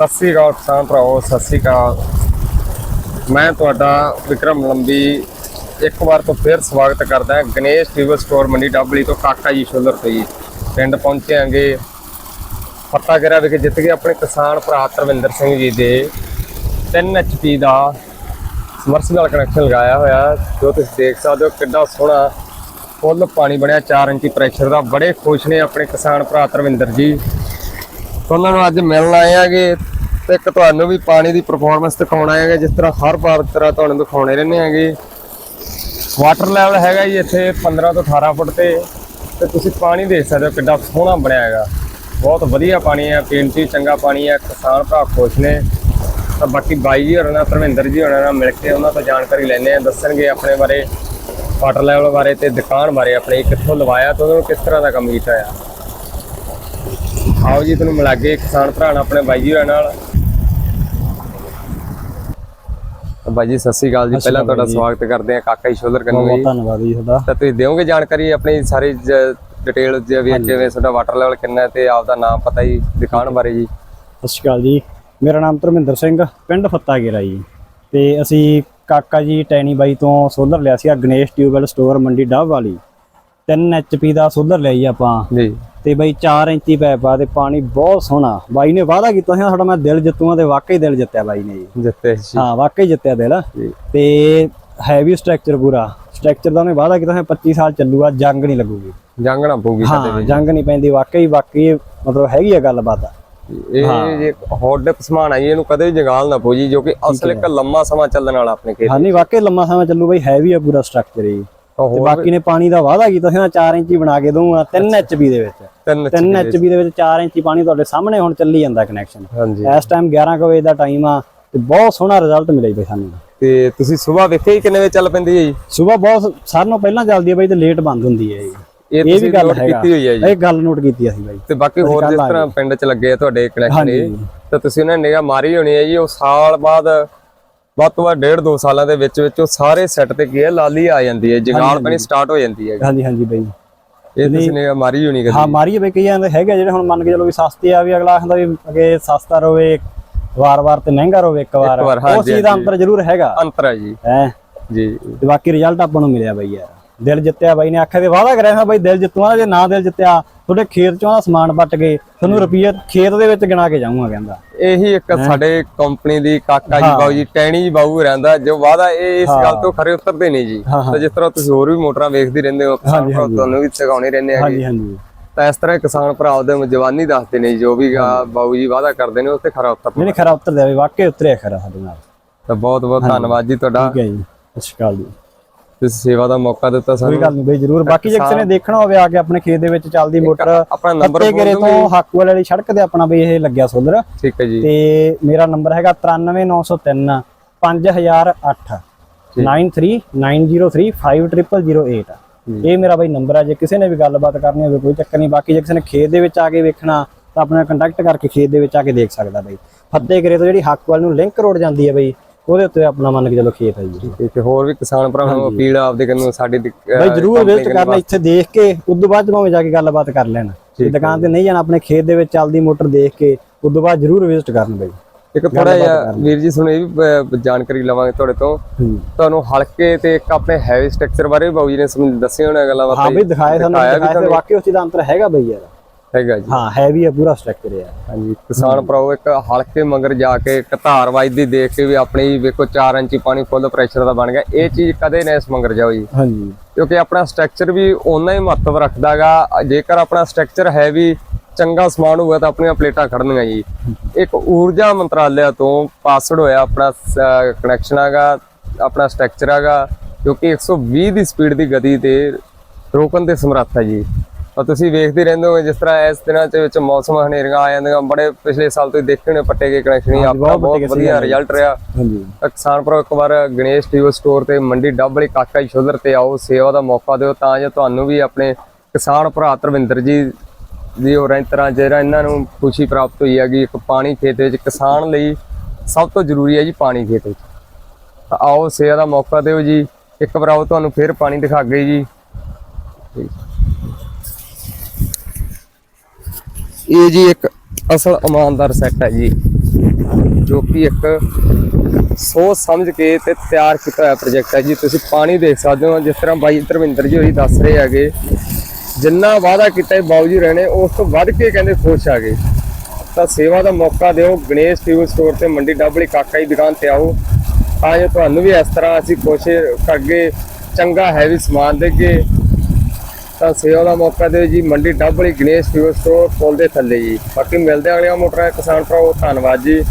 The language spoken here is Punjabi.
ਸਤਿ ਸ੍ਰੀ ਅਕਾਲ ਕਿਸਾਨ ਭਰਾਓ ਸਤਿ ਸ੍ਰੀ ਅਕਾਲ। ਮੈਂ ਤੁਹਾਡਾ ਵਿਕਰਮ ਲੰਬੀ ਇੱਕ ਵਾਰ ਤੋਂ ਫਿਰ ਸਵਾਗਤ ਕਰਦਾ ਹਾਂ ਗਣੇਸ਼ ਟੀਵਰ ਸਟੋਰ ਮੰਡੀ ਡਾਬਲੀ ਤੋਂ ਕਾਕਾ ਜੀ ਸ਼ੋਲਰ ਤੋਂ ਜੀ। ਪਿੰਡ ਪਹੁੰਚਿਆਂਗੇ ਫੱਤਾਗਰਾ ਵਿਖੇ ਜਿੱਤ ਗਏ ਆਪਣੇ ਕਿਸਾਨ ਭਰਾ ਤਰਵਿੰਦਰ ਸਿੰਘ ਜੀ ਦੇ। 3 HP ਦਾ ਸਮਰਸੀਬਲ ਕਨੈਕਸ਼ਨ ਲਗਾਇਆ ਹੋਇਆ, ਜੋ ਤੁਸੀਂ ਦੇਖ ਸਕਦੇ ਹੋ ਕਿੰਨਾ ਸੋਹਣਾ ਫੁੱਲ ਪਾਣੀ ਬਣਿਆ 4 ਇੰਚੀ ਪ੍ਰੈਸ਼ਰ ਦਾ। ਬੜੇ ਖੁਸ਼ ਨੇ ਆਪਣੇ ਕਿਸਾਨ ਭਰਾ ਤਰਵਿੰਦਰ ਜੀ। ਉਹਨਾਂ ਨੂੰ ਅੱਜ ਮਿਲਣ ਆਏ ਆਗੇ ਤੇ ਇੱਕ ਤੁਹਾਨੂੰ ਵੀ ਪਾਣੀ ਦੀ ਪਰਫਾਰਮੈਂਸ ਦਿਖਾਉਣਾ ਆਏ ਜਿਸ ਤਰ੍ਹਾਂ ਹਰ ਵਾਰ ਤਰ੍ਹਾਂ ਤੁਹਾਨੂੰ ਦਿਖਾਉਣੇ ਰਹਿੰਦੇ ਆਗੇ। ਵਾਟਰ ਲੈਵਲ ਹੈਗਾ ਜੀ ਇੱਥੇ 15 ਤੋਂ 18 ਫੁੱਟ ਤੇ ਤੇ ਤੁਸੀਂ ਪਾਣੀ ਦੇਖ ਸਕਦੇ ਹੋ ਕਿੰਨਾ ਸੋਹਣਾ ਬਣਿਆ ਹੈਗਾ। ਬਹੁਤ ਵਧੀਆ ਪਾਣੀ ਹੈ ਪੀਣ 'ਚ ਚੰਗਾ ਪਾਣੀ ਹੈ, ਕਿਸਾਨ ਭਰਾ ਖੁਸ਼ ਨੇ। ਤਾਂ ਬਾਕੀ ਬਾਈ ਜੀ ਹੋਰਾਂ ਨਾਲ, ਧਰਮਿੰਦਰ ਜੀ ਹੋਰਾਂ ਨਾਲ ਮਿਲ ਕੇ ਉਹਨਾਂ ਤੋਂ ਜਾਣਕਾਰੀ ਲੈਣੇ ਆ ਦੱਸਣਗੇ ਆਪਣੇ ਬਾਰੇ ਵਾਟਰ ਲੈਵਲ ਬਾਰੇ ਤੇ ਦੁਕਾਨ ਬਾਰੇ ਆਪਣੇ, ਕਿੱਥੋਂ ਲਵਾਇਆ ਤੇ ਉਹਨਾਂ ਨੂੰ ਕਿਸ ਤਰ੍ਹਾਂ ਦਾ ਕੰਮ ਕੀਤਾ ਆ। ਆਓ ਜੀ ਤੁਹਾਨੂੰ ਮਿਲਾਗੇ ਕਿਸਾਨ ਭਰਾ ਨਾਲ ਆਪਣੇ ਬਾਈ ਜੀ ਹੋਰਾਂ ਨਾਲ। ਬਾਈ ਜੀ ਸਤਿ ਸ੍ਰੀ ਅਕਾਲ ਜੀ। ਪਹਿਲਾਂ ਤੁਹਾਡਾ। ਸਵਾਗਤ ਕਰਦੇ ਆ ਕਾਕਾ ਜੀ ਸ਼ੋਲਰ ਬਹੁਤ ਕੰਨੂ ਬਹੁਤ ਜੀ। ਧੰਨਵਾਦ ਜੀ ਤੁਹਾਡਾ। ਤਾਂ ਤੁਸੀਂ ਦਿਓਗੇ ਜਾਣਕਾਰੀ ਆਪਣੀ ਸਾਰੀ ਡਿਟੇਲ ਜੇ ਵੀ ਕਿਵੇਂ ਤੁਹਾਡਾ ਵਾਟਰ ਲੈਵਲ ਕਿੰਨਾ ਤੇ ਆਪਦਾ ਨਾਮ ਪਤਾ ਜੀ ਦੁਕਾਨ ਬਾਰੇ ਜੀ। ਸਤਿ ਸ਼੍ਰੀ ਅਕਾਲ ਜੀ। ਮੇਰਾ ਨਾਮ ਧਰਮਿੰਦਰ ਸਿੰਘ ਪਿੰਡ ਫੱਤਾ ਗੇਰਾ ਜੀ। ਤੇ ਅਸੀਂ ਕਾਕਾ ਜੀ ਟੈਣੀ ਬਾਈ ਤੋਂ ਸੋਲਰ ਲਿਆ ਸੀ ਗਣੇਸ਼ ਟਿਊਬਵੈਲ ਸਟੋਰ ਮੰਡੀ ਡੱਬ ਵਾਲੀ 3 HP ਦਾ ਸੋਲਰ ਲਿਆ ਜੀ ਆਪਾਂ। ਜੀ। ਤੇ ਬਾਈ 4 ਇੰਚੀ ਪਾਈਪ ਆ ਤੇ ਪਾਣੀ ਬਹੁਤ ਸੋਹਣਾ। ਬਾਈ ਨੇ ਵਾਅਦਾ ਕੀਤਾ ਸੀ ਸਾਡਾ ਮੈਂ ਦਿਲ ਜਿੱਤੂਗਾ ਤੇ ਵਾਕਈ ਦਿਲ ਜਿੱਤਿਆ ਬਾਈ ਨੇ ਜੀ। ਜਿੱਤੇ ਜੀ ਹਾਂ ਵਾਕਈ ਜਿੱਤਿਆ ਦਿਲ। ਜੀ। ਤੇ ਹੈਵੀ ਸਟਰਕਚਰ ਪੂਰਾ। ਸਟਰਕਚਰ ਦਾ ਉਹਨੇ ਵਾਅਦਾ ਕੀਤਾ ਸੀ 25 ਸਾਲ ਚੱਲੂਗਾ ਜੰਗ ਨਹੀਂ ਲੱਗੂਗੀ। ਜੰਗਣਾ ਪਊਗੀ ਕਦੇ ਵੀ। ਜੰਗ ਨਹੀਂ ਪੈਂਦੀ ਵਾਕਈ ਵਾਕਈ ਮਤਲਬ ਹੈਗੀ ਆ ਗੱਲਬਾਤ। ਇਹ ਜੇ ਹੌਟ ਡਿਪ ਸਮਾਨ ਆਈ ਇਹਨੂੰ ਕਦੇ ਜੰਗਾਲ ਨਾ ਪਊ ਜੀ ਜੋ ਕਿ ਅਸਲ ਇੱਕ ਲੰਮਾ ਸਮਾਂ ਚੱਲਣ ਵਾਲਾ ਆਪਣੇ ਖੇਤ ਹਾਂ ਨਹੀਂ ਵਾਕਈ ਲੰਮਾ ਸਮਾਂ ਚੱਲੂ ਬਈ ਹੈਵੀ ਆ ਪੂਰਾ ਸਟਰਕਚਰ ਜੀ ਤਾਂ ਬਾਕੀ ਨੇ ਪਾਣੀ ਦਾ ਵਾਅਦਾ ਕੀਤਾ ਸੀ ਨਾ 4 ਇੰਚੀ ਬਣਾ ਕੇ ਦਊਂਗਾ 3 ਐਚਪੀ ਦੇ ਵਿੱਚ। ਤਿੰਨ 3 ਐਚਪੀ ਦੇ ਵਿੱਚ 4 ਇੰਚੀ ਪਾਣੀ ਤੁਹਾਡੇ ਸਾਹਮਣੇ ਹੁਣ ਚੱਲੀ ਜਾਂਦਾ ਕਨੈਕਸ਼ਨ ਇਸ ਟਾਈਮ 11 ਕੁ ਵਜੇ ਦਾ ਟਾਈਮ ਆ ਤੇ ਬਹੁਤ ਸੋਹਣਾ ਰਿਜ਼ਲਟ ਮਿਲਿਆ ਜੀ ਬਈ ਸਾਨੂੰ। ਤੇ ਤੁਸੀਂ ਸਵੇਰ ਵੇਖਿਆ ਹੀ ਕਿੰਨੇ ਵਜੇ ਚੱਲ ਪੈਂਦੀ ਹੈ ਜੀ? ਸਵੇਰ ਬਹੁਤ ਸਾਰਿਆਂ ਪਹਿਲਾਂ ਚੱਲਦੀ ਹੈ ਬਈ ਤੇ ਲੇਟ ਬੰਦ ਹੁੰਦੀ ਹੈ ਜੀ। ਇਹ ਇਹ ਵੀ ਗੱਲ ਕੀਤੀ ਹੋਈ ਹੈ ਜੀ। ਇਹ ਗੱਲ ਨੋਟ ਕੀਤੀ ਅਸੀਂ ਬਾਈ। ਤੇ ਬਾਕੀ ਹੋਰ ਜਿਸ ਤਰ੍ਹਾਂ ਪਿੰਡ ਚ ਲੱਗੇ ਆ ਤੁਹਾਡੇ ਕਨੈਕਸ਼ਨ। ਤਾਂ ਤੁਸੀਂ ਉਹਨਾਂ ਨੇ ਨਿਗਾਹ ਮਾਰੀ ਹੋਣੀ ਹੈ ਜੀ ਉਹ ਸਾਲ ਬਾਅਦ ਵੱਧ ਤੋਂ ਵੱਧ ਡੇਢ ਦੋ ਸਾਲਾਂ ਦੇ ਵਿੱਚ ਵਿੱਚ ਉਹ ਸਾਰੇ ਸੈੱਟ ਤੇ ਕੀ ਹੈ ਲਾਲੀ ਆ ਜਾਂਦੀ ਹੈ ਜਗਾਲ ਪੈਣੀ ਸਟਾਰਟ ਹੋ ਜਾਂਦੀ ਹੈ। ਹਾਂਜੀ ਹਾਂਜੀ ਬਈ। ਇਹ ਤੁਸੀਂ ਨਿਗਾਹ ਮਾਰੀ ਹੋਣੀ ਕਦੀ? ਹਾਂ ਮਾਰੀਏ ਬਈ ਕਈ ਜਾਂਦੇ ਹੈਗੇ ਜਿਹੜੇ ਹੁਣ ਮੰਨ ਕੇ ਚਲੋ ਵੀ ਸਸਤੇ ਆ ਵੀ ਅਗਲਾ ਆਖਦਾ ਵੀ ਅਗੇ ਸਸਤਾ ਰਵੇ ਵਾਰ-ਵਾਰ ਤੇ ਮਹਿੰਗਾ ਰਵੇ ਇੱਕ ਵਾਰ। ਹਾਂਜੀ, ਚੀਜ਼ ਦਾ ਅੰਤਰ ਜ਼ਰੂਰ ਹੈਗਾ। ਅੰਤਰ ਹੈ ਜੀ। ਹੈ? ਜੀ। ਬਾਕੀ ਰਿਜ਼ਲਟ ਆਪਾਂ ਨੂੰ ਮਿਲਿਆ ਬਈ ਯਾਰ। ਦਿਲ ਜਿੱਤਿਆ ਬਾਈ ਨੇ ਆਖਿਆ ਤੇ ਵਾਅਦਾ ਕਰਿਆ ਸੀ ਬਾਈ ਦਿਲ ਜਿੱਤੂਗਾ ਜੇ ਨਾ ਦਿਲ ਜਿੱਤਿਆ ਤੁਹਾਡੇ ਖੇਤ ਚੋਂ ਦਾ ਸਮਾਨ ਪੱਟ ਕੇ ਤੁਹਾਨੂੰ ਰੁਪਈਏ ਖੇਤ ਦੇ ਵਿੱਚ ਗਿਣਾ ਕੇ ਜਾਊਂਗਾ ਕਹਿੰਦਾ। ਇਹੀ ਇੱਕ ਸਾਡੇ ਕੰਪਨੀ ਦੀ ਕਾਕਾ ਜੀ ਬਾਊ ਜੀ ਟੈਣੀ ਜੀ ਬਾਊ ਰਹਿੰਦਾ ਜੋ ਵਾਦਾ ਇਹ ਇਸ ਗੱਲ ਤੋਂ ਖਰੇ ਉਤਰਦੇ ਨਹੀਂ ਜੀ। ਤਾਂ ਜਿਸ ਤਰ੍ਹਾਂ ਤੁਸੀਂ ਹੋਰ ਵੀ ਮੋਟਰਾਂ ਵੇਖਦੇ ਰਹਿੰਦੇ ਹੋ ਤੁਹਾਨੂੰ ਵੀ ਸਿਖਾਉਣੇ ਰਹਿੰਦੇ ਆ ਹਾਂਜੀ ਹਾਂਜੀ। ਤਾਂ ਇਸ ਤਰ੍ਹਾਂ ਕਿਸਾਨ ਭਰਾ ਉਹਦੇ ਜਵਾਨੀ ਦੱਸਦੇ ਨੇ ਜੋ ਵੀ ਬਾਊ ਜੀ ਵਾਦਾ ਕਰਦੇ ਨੇ ਉਸ ਤੇ ਖਰਾ ਉਤਰ ਨਹੀਂ ਨਹੀਂ ਖਰਾ ਉਤਰ ਦੇਵੇ ਵਾਕਈ ਉਤਰਿਆ ਖਰਾ ਸਾਡੇ ਨਾਲ। ਤਾਂ ਬਹੁਤ ਬਹੁਤ ਧੰਨਵਾਦ ਜੀ ਤੁਹਾਡਾ। ਠੀਕ ਹੈ ਜੀ। ਸਤਿ ਸ਼੍ਰੀ ਅਕਾਲ ਜੀ। ਤੁਸੀਂ ਸੇਵਾ ਦਾ ਮੌਕਾ ਦਿੱਤਾ ਕੋਈ ਸਾਨੂੰ। ਗੱਲ ਨਹੀਂ ਬਈ ਜ਼ਰੂਰ। ਬਾਕੀ ਜੇ ਕਿਸੇ ਨੇ ਦੇਖਣਾ ਹੋਵੇ ਆ ਕੇ ਆਪਣੇ ਖੇਤ ਦੇ ਵਿੱਚ ਚੱਲਦੀ ਮੋਟਰ ਆਪਣਾ ਨੰਬਰ ਗਰੇ ਤੋਂ ਹਾਕੂਵਾਲ ਵਾਲੀ ਸੜਕ ਤੇ ਆਪਣਾ ਬਈ ਇਹ ਲੱਗਿਆ ਸੋਲਰ। ਠੀਕ ਹੈ ਜੀ। ਤੇ ਮੇਰਾ ਨੰਬਰ ਹੈਗਾ 93903 5008 9390350008 ਇਹ ਮੇਰਾ ਬਾਈ ਨੰਬਰ ਹੈ ਜੇ ਕਿਸੇ ਨੇ ਵੀ ਗੱਲਬਾਤ ਕਰਨੀ ਹੋਵੇ ਕੋਈ ਚੱਕਰ ਨਹੀਂ। ਬਾਕੀ ਜੇ ਕਿਸੇ ਨੇ ਖੇਤ ਦੇ ਵਿੱਚ ਆ ਕੇ ਵੇਖਣਾ ਤਾਂ ਆਪਣਾ ਕੰਟੈਕਟ ਕਰਕੇ ਖੇਤ ਦੇ ਵਿੱਚ ਆ ਕੇ ਦੇਖ ਸਕਦਾ ਬਾਈ। ਫੱਤੇ ਗਰੇ ਤੋਂ ਜਿਹੜੀ ਹਾਕੂਵਾਲ ਨੂੰ ਲਿੰਕ ਰੋਡ ਜਾਂਦੀ ਹੈ ਬਾਈ ਉਹਦੇ ਉੱਤੇ ਆਪਣਾ ਮੰਨ ਕੇ ਚਲੋ ਖੇਤ ਹੈ ਜੀ। ਤੇ ਹੋਰ ਵੀ ਕਿਸਾਨ ਭਰਾਵਾਂ ਨੂੰ ਅਪੀਲ ਆਪਦੇ ਕੰਨੋਂ ਸਾਡੀ ਬਾਈ ਜਰੂਰ ਵਿਜ਼ਿਟ ਕਰਨਾ ਇੱਥੇ ਦੇਖ ਕੇ ਉਦੋਂ ਬਾਅਦ ਭਾਵੇਂ ਜਾ ਕੇ ਗੱਲਬਾਤ ਕਰ ਲੈਣਾ। ਦੁਕਾਨ ਤੇ ਨਹੀਂ ਜਾਣਾ ਆਪਣੇ ਖੇਤ ਦੇ ਵਿੱਚ ਚੱਲਦੀ ਮੋਟਰ ਦੇਖ ਕੇ ਉਦੋਂ ਬਾਅਦ ਜਰੂਰ ਵਿਜ਼ਿਟ ਕਰਨ ਬਾਈ। ਇੱਕ ਥੋੜਾ ਜਿਹਾ ਵੀਰ ਜੀ ਸੁਣੋ ਇਹ ਵੀ ਜਾਣਕਾਰੀ ਲਵਾਂਗੇ ਤੁਹਾਡੇ ਤੋਂ। ਹੂੰ। ਤੁਹਾਨੂੰ ਹਲਕੇ ਤੇ ਇੱਕ ਆਪਣੇ ਹੈਵੀ ਸਟਰਕਚਰ ਬਾਰੇ ਵੀ ਬਾਊ ਜੀ ਨੇ ਸਮਝ ਦੱਸਿਆ ਹੋਣਾ ਗੱਲਾਂ ਹਾਂ ਬਾਤਾਂ ਬਈ ਦਿਖਾਏ ਸਾਨੂੰ ਦਿਖਾਇਆ ਵੀ ਵਾਕਈ ਉਸ ਚੀਜ਼ ਦਾ ਅੰਤਰ ਹੈਗਾ ਬਈ ਯਾਰ। ਹੈਗਾ ਜੀ। ਹਾਂ ਹੈਵੀ ਆ ਪੂਰਾ ਸਟਰਕਚਰ ਯਾਰ ਹਾਂਜੀ ਕਿਸਾਨ ਭਰਾਓ ਇੱਕ ਹਲਕੇ ਮੰਗਰ ਜਾ ਕੇ ਧਾਰ ਵੱਜਦੀ ਦੇਖ ਕੇ ਵੀ ਆਪਣੀ ਵੇਖੋ 4 ਇੰਚੀ ਪਾਣੀ ਫੁੱਲ ਪ੍ਰੈਸ਼ਰ ਦਾ ਬਣ ਗਿਆ। ਇਹ ਚੀਜ਼ ਕਦੇ ਨਾ ਇਸ ਮੰਗਰ ਜਾਓ ਜੀ। ਹਾਂਜੀ। ਕਿਉਂਕਿ ਆਪਣਾ ਸਟਰਕਚਰ ਵੀ ਓਨਾ ਹੀ ਮਹੱਤਵ ਰੱਖਦਾਗਾ। ਜੇਕਰ ਆਪਣਾ ਸਟਰਕਚਰ ਹੈ ਵੀ ਚੰਗਾ ਸਮਾਨ ਹੋਊਗਾ ਤਾਂ ਆਪਣੀਆਂ ਪਲੇਟਾਂ ਖੜਨਗੀਆਂ ਜੀ। ਇੱਕ ਊਰਜਾ ਮੰਤਰਾਲਿਆ ਤੋਂ ਪਾਸਵਰਡ ਹੋਇਆ ਆਪਣਾ ਕਨੈਕਸ਼ਨ ਹੈਗਾ ਆਪਣਾ ਸਟਰਕਚਰ ਹੈਗਾ ਕਿਉਂਕਿ 120 ਦੀ ਸਪੀਡ ਦੀ ਗਤੀ ਤੇ ਰੋਕਣ ਦੇ ਸਮਰੱਥ ਹੈ ਜੀ। ਔਰ ਤੁਸੀਂ ਵੇਖਦੇ ਰਹਿੰਦੇ ਹੋ ਜਿਸ ਤਰ੍ਹਾਂ ਇਸ ਦਿਨਾਂ ਦੇ ਵਿੱਚ ਮੌਸਮ ਹਨੇਰੀਆਂ ਆ ਜਾਂਦੀਆਂ ਬੜੇ ਪਿਛਲੇ ਸਾਲ ਤੋਂ ਦੇਖੇ ਹੋਣੇ ਪੱਟੇ ਗਏ ਕਨੈਕਸ਼ਨ ਹੀ ਆਪਣਾ ਬਹੁਤ ਵਧੀਆ ਰਿਜ਼ਲਟ ਰਿਹਾ। ਹਾਂਜੀ। ਤਾਂ ਕਿਸਾਨ ਭਰਾ ਇੱਕ ਵਾਰ ਗਣੇਸ਼ ਟੀਵੀ ਸਟੋਰ ਤੇ ਮੰਡੀ ਡੱਬ ਵਾਲੀ ਕਾਕਾ ਜੀ ਸ਼ੋਲਰ ਤੇ ਆਓ ਸੇਵਾ ਦਾ ਮੌਕਾ ਦਿਓ ਤਾਂ ਜੋ ਤੁਹਾਨੂੰ ਵੀ ਆਪਣੇ ਕਿਸਾਨ ਭਰਾ ਧਰਮਿੰਦਰ ਜੀ ਦੀ ਹੋਰ ਤਰ੍ਹਾਂ ਜਿਹੜਾ ਇਹਨਾਂ ਨੂੰ ਖੁਸ਼ੀ ਪ੍ਰਾਪਤ ਹੋਈ ਹੈਗੀ ਇੱਕ ਪਾਣੀ ਖੇਤ ਵਿੱਚ ਕਿਸਾਨ ਲਈ ਸਭ ਤੋਂ ਜ਼ਰੂਰੀ ਹੈ ਜੀ ਪਾਣੀ ਖੇਤ ਵਿੱਚ। ਤਾਂ ਆਓ ਸੇਵਾ ਦਾ ਮੌਕਾ ਦਿਓ ਜੀ। ਇੱਕ ਵਾਰ ਆਓ ਤੁਹਾਨੂੰ ਫਿਰ ਪਾਣੀ ਦਿਖਾ ਗਏ ਜੀ। ਇਹ ਜੀ ਇੱਕ ਅਸਲ ਇਮਾਨਦਾਰ ਸੈੱਟ ਹੈ ਜੀ, ਜੋ ਕਿ ਇੱਕ ਸੋਚ ਸਮਝ ਕੇ ਤੇ ਤਿਆਰ ਕੀਤਾ ਹੋਇਆ ਪ੍ਰੋਜੈਕਟ ਹੈ ਜੀ। ਤੁਸੀਂ ਪਾਣੀ ਦੇਖ ਸਕਦੇ ਹੋ, ਜਿਸ ਤਰ੍ਹਾਂ ਬਾਈ ਧਰਮਿੰਦਰ ਜੀ ਹੋਰੀ ਦੱਸ ਰਹੇ ਹੈਗੇ, ਜਿੰਨਾ ਵਾਅਦਾ ਕੀਤਾ ਹੈ ਬਾਊ ਜੀ ਰਹਿਣੇ ਉਸ ਤੋਂ ਵੱਧ ਕੇ ਕਹਿੰਦੇ ਖੁਸ਼ ਆ ਗਏ। ਤਾਂ ਸੇਵਾ ਦਾ ਮੌਕਾ ਦਿਓ, ਗਣੇਸ਼ ਟੀਵੀ ਸਟੋਰ ਤੇ ਮੰਡੀ ਡੱਬਲੀ ਕਾਕਾ ਦੀ ਦੁਕਾਨ ਤੇ ਆਓ। ਤਾਂ ਜੋ ਤੁਹਾਨੂੰ ਵੀ ਇਸ ਤਰ੍ਹਾਂ ਅਸੀਂ ਕੋਸ਼ਿਸ਼ ਕਰਕੇ ਚੰਗਾ ਹੈਵੀ ਸਮਾਨ ਦੇਗੇ ਤਾਂ ਸੇਵਾ ਦਾ ਮੌਕਾ ਦਿਓ ਜੀ ਮੰਡੀ ਡੱਬ ਡੱਬਲੀ ਗਣੇਸ਼ ਟੀਵੀ ਸਟੋਰ ਪੁਲ ਦੇ ਥੱਲੇ ਜੀ। ਬਾਕੀ ਮਿਲਦੇ ਆ ਮੋਟਰਾਂ ਕਿਸਾਨ ਭਰਾਓ ਧੰਨਵਾਦ ਜੀ।